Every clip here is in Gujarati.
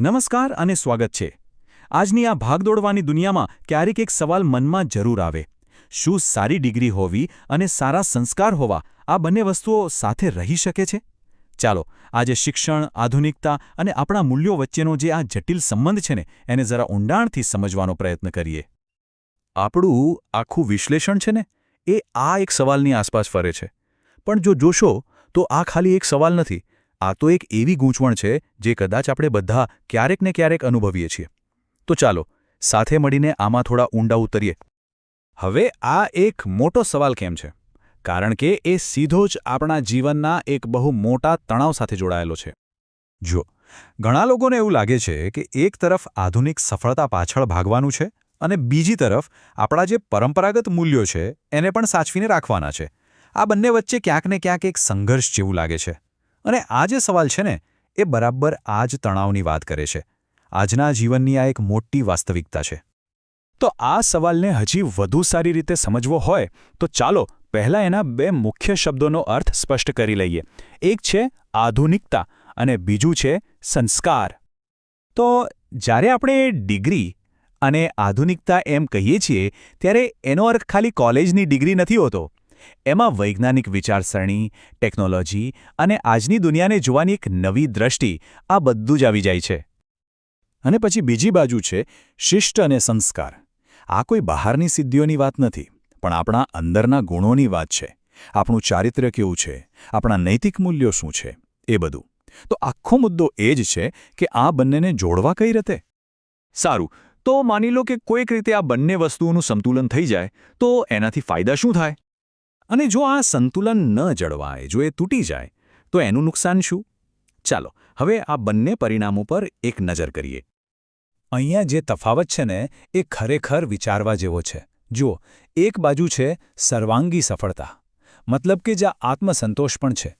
નમસ્કાર અને સ્વાગત છે. આજની આ ભાગદોડવાની દુનિયામાં ક્યારેક એક સવાલ મનમાં જરૂર આવે. શું સારી ડિગ્રી હોવી અને સારા સંસ્કાર હોવા આ બંને વસ્તુઓ સાથે રહી શકે છે? ચાલો, આજે શિક્ષણ, આધુનિકતા અને આપણા મૂલ્યો વચ્ચેનો જે આ જટિલ સંબંધ છે ને, એને જરા ઊંડાણથી સમજવાનો પ્રયત્ન કરીએ. આપણું આખું વિશ્લેષણ છે ને, એ આ એક સવાલની આસપાસ ફરે છે. પણ જો જોશો, તો આ ખાલી એક સવાલ નથી આ તો એક એવી ગૂંચવણ છે જે કદાચ આપણે બધા ક્યારેક ને ક્યારેક અનુભવીએ છીએ. તો ચાલો, સાથે મળીને આમાં થોડા ઊંડા ઉતરીએ. હવે આ એક મોટો સવાલ કેમ છે? કારણ કે એ સીધો જ આપણા જીવનના એક બહુ મોટા તણાવ સાથે જોડાયેલો છે. જો ઘણા લોકોને એવું લાગે છે કે એક તરફ આધુનિક સફળતા પાછળ ભાગવાનું છે અને બીજી તરફ આપણા જે પરંપરાગત મૂલ્યો છે એને પણ સાચવીને રાખવાના છે. આ બંને વચ્ચે ક્યાંક ને ક્યાંક એક સંઘર્ષ જેવું લાગે છે. અને આ જે સવાલ છે ને, એ બરાબર આ જ તણાવની વાત કરે છે. આજના જીવનની આ એક મોટી વાસ્તવિકતા છે. તો આ સવાલને હજી વધુ સારી રીતે સમજવો હોય, તો ચાલો પહેલાં એના બે મુખ્ય શબ્દોનો અર્થ સ્પષ્ટ કરી લઈએ. એક છે આધુનિકતા અને બીજું છે સંસ્કાર. તો જ્યારે આપણે ડિગ્રી અને આધુનિકતા એમ કહીએ છીએ, ત્યારે એનો અર્થ ખાલી કોલેજની ડિગ્રી નથી હોતો. એમાં વૈજ્ઞાનિક વિચારસરણી, ટેકનોલોજી અને આજની દુનિયાને જોવાની એક નવી દ્રષ્ટિ આ બધું જ આવી જાય છે. અને પછી બીજી બાજુ છે શિષ્ટ અને સંસ્કાર. આ કોઈ બહારની સિદ્ધિઓની વાત નથી, પણ આપણા અંદરના ગુણોની વાત છે. આપણું ચારિત્ર્ય કેવું છે? આપણા નૈતિક મૂલ્યો શું છે? એ બધું. તો આખો મુદ્દો એ જ છે કે આ બંનેને જોડવા કઈ રીતે? સારું, તો માની લો કે કોઈક રીતે આ બંને વસ્તુઓનું સંતુલન થઈ જાય, તો એનાથી ફાયદા શું થાય? અને જો આ સંતુલન ન જળવાય, જો એ તૂટી જાય, તો એનું નુકસાન શું? ચાલો, હવે આ બંને પરિણામો પર એક નજર કરીએ. અહીંયા જે તફાવત છે ને, એ ખરેખર વિચારવા જેવો છે. જુઓ, એક બાજુ છે સર્વાંગી સફળતા, મતલબ કે જ્યાં આત્મસંતોષ પણ છે.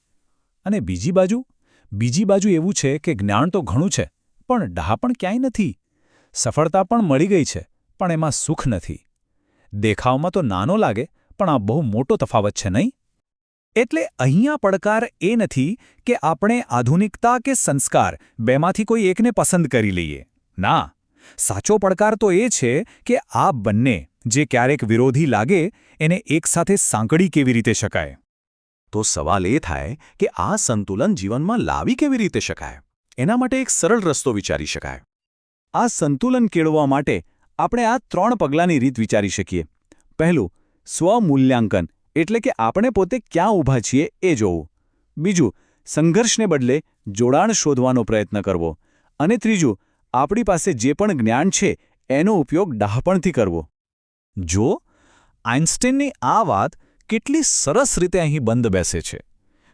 અને બીજી બાજુ? બીજી બાજુ એવું છે કે જ્ઞાન તો ઘણું છે, પણ ડાહ પણ ક્યાંય નથી. સફળતા પણ મળી ગઈ છે, પણ એમાં સુખ નથી. દેખાવમાં તો નાનો લાગે પણ આ બહુ મોટો તફાવત છે, નહીં? એટલે અહીંયા પડકાર એ નથી કે આપણે આધુનિકતા કે સંસ્કાર બેમાંથી કોઈ એકને પસંદ કરી લઈએ. ના, સાચો પડકાર તો એ છે કે આ બંને જે ક્યારેક વિરોધી લાગે, એને એકસાથે સાંકળી કેવી રીતે શકાય? તો સવાલ એ થાય કે આ સંતુલન જીવનમાં લાવી કેવી રીતે શકાય? એના માટે એક સરળ રસ્તો વિચારી શકાય. આ સંતુલન કેળવવા માટે આપણે આ ત્રણ પગલાંની રીત વિચારી શકીએ. પહેલું સ્વમૂલ્યાંકન, એટલે કે આપણે પોતે ક્યાં ઊભા છીએ એ જોવું. બીજું, સંઘર્ષને બદલે જોડાણ શોધવાનો પ્રયત્ન કરવો. અને ત્રીજું, આપણી પાસે જે પણ જ્ઞાન છે, એનો ઉપયોગ ડાહપણથી કરવો. જો આઇન્સ્ટીનની આ વાત કેટલી સરસ રીતે અહીં બંધ બેસે છે.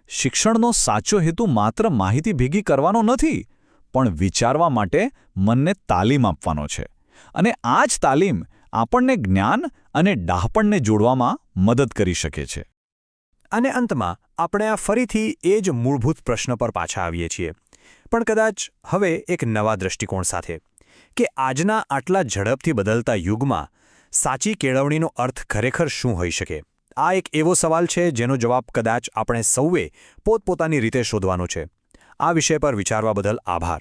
શિક્ષણનો સાચો હેતુ માત્ર માહિતી ભેગી કરવાનો નથી, પણ વિચારવા માટે મનને તાલીમ આપવાનો છે. અને આ જ તાલીમ આપણને જ્ઞાન અને ડાહપણને જોડવામાં મદદ કરી શકે છે. અને અંતમાં, આપણે આ ફરીથી એ જ મૂળભૂત પ્રશ્ન પર પાછા આવીએ છીએ. પણ કદાચ હવે એક નવા દૃષ્ટિકોણ સાથે, કે આજના આટલા ઝડપથી બદલતા યુગમાં સાચી કેળવણીનો અર્થ ખરેખર શું હોઈ શકે? આ એક એવો સવાલ છે જેનો જવાબ કદાચ આપણે સૌએ પોતપોતાની રીતે શોધવાનો છે. આ વિષય પર વિચારવા બદલ આભાર.